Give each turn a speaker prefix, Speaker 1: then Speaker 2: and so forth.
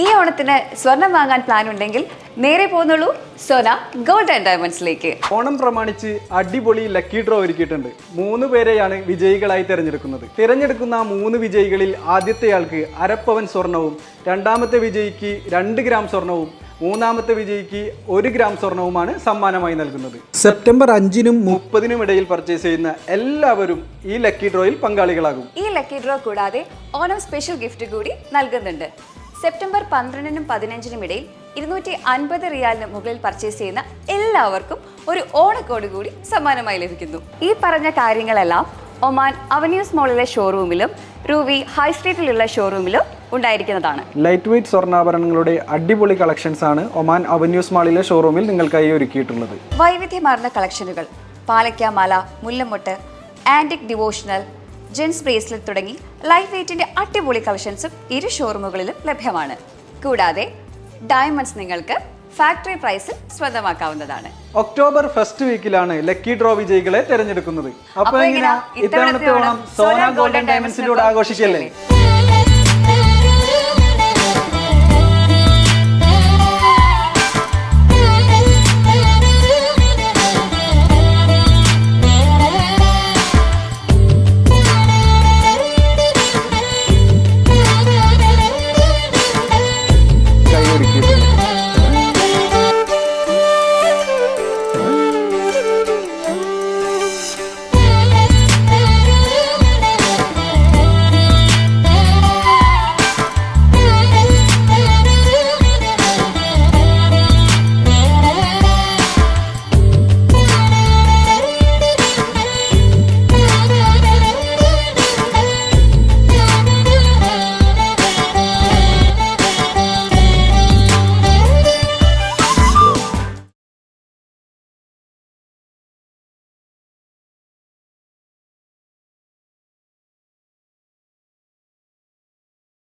Speaker 1: ഈ ഓണത്തിന് സ്വർണം വാങ്ങാൻ പ്ലാൻ ഉണ്ടെങ്കിൽ നേരെ പോന്നുള്ളൂ സോന ഗോൾഡ് ആൻഡ് ഡയമണ്ട്സിലേക്ക്
Speaker 2: ഓണം പ്രമാണിച്ച് അടിപൊളി ലക്കി ഡ്രോ ഒരുക്കിയിട്ടുണ്ട്. മൂന്ന് പേരെയാണ് വിജയികളായി തിരഞ്ഞെടുക്കുന്നത്. തിരഞ്ഞെടുക്കുന്ന മൂന്ന് വിജയികളിൽ ആദ്യത്തെയാൾക്ക് അരപ്പവൻ സ്വർണവും രണ്ടാമത്തെ വിജയിക്ക് രണ്ട് ഗ്രാം സ്വർണവും മൂന്നാമത്തെ വിജയിക്ക് ഒരു ഗ്രാം സ്വർണവുമാണ് സമ്മാനമായി നൽകുന്നത്. സെപ്റ്റംബർ അഞ്ചിനും മുപ്പതിനും ഇടയിൽ പർച്ചേസ് ചെയ്യുന്ന എല്ലാവരും ഈ ലക്കി ഡ്രോയിൽ പങ്കാളികളാകും.
Speaker 1: ഈ ലക്കി ഡ്രോ കൂടാതെ ഓണം സ്പെഷ്യൽ ഗിഫ്റ്റ് കൂടി നൽകുന്നുണ്ട്. സെപ്റ്റംബർ പന്ത്രണ്ടിനും പതിനഞ്ചിനും ഇടയിൽ ഇരുന്നൂറ്റി അൻപത് റിയാലിന് മുകളിൽ പർച്ചേസ് ചെയ്യുന്ന എല്ലാവർക്കും ഒരു ഓണക്കോട് കൂടി സമ്മാനമായി ലഭിക്കുന്നു. ഈ പറഞ്ഞ കാര്യങ്ങളെല്ലാം ഒമാൻ അവന്യൂസ് മോളിലെ ഷോറൂമിലും റൂവി ഹൈ സ്ട്രീറ്റിലുള്ള ഷോറൂമിലും ഉണ്ടായിരിക്കുന്നതാണ്.
Speaker 2: ലൈറ്റ് വെയിറ്റ് സ്വർണാഭരണങ്ങളുടെ അടിപൊളി കളക്ഷൻസ് ആണ് ഒമാൻ അവന്യൂസ് മാളിലെ ഷോറൂമിൽ നിങ്ങൾക്കായി ഒരുക്കിയിട്ടുള്ളത്.
Speaker 1: വൈവിധ്യമാർന്ന കളക്ഷനുകൾ പാലക്കാമല മുല്ലമൊട്ട് ആന്റിക് ഡിവോഷണൽ ജെൻസ് ബ്രേസ്ലെറ്റ് തുടങ്ങി ലൈറ്റ് വെയ്റ്റിന്റെ അടിപൊളി കളക്ഷൻസും ഇരു ഷോറൂമുകളിലും ലഭ്യമാണ്. കൂടാതെ ഡയമണ്ട്സ് നിങ്ങൾക്ക് ഫാക്ടറി പ്രൈസിൽ സ്വന്തമാക്കാവുന്നതാണ്.
Speaker 2: ഒക്ടോബർ ഫസ്റ്റ് വീക്കിലാണ് ലക്കി ഡ്രോ വിജയികളെ തെരഞ്ഞെടുക്കുന്നത്. അപ്പൊ
Speaker 1: അപ്പൊ
Speaker 2: എങ്ങനെയാ?
Speaker 1: എങ്ങനെയാ?
Speaker 2: ഇത്തവണത്തെ ഓണം സോന ഗോൾഡൻ ഡയമണ്ട്സിലൂടെ ആഘോഷിക്കല്ലേ?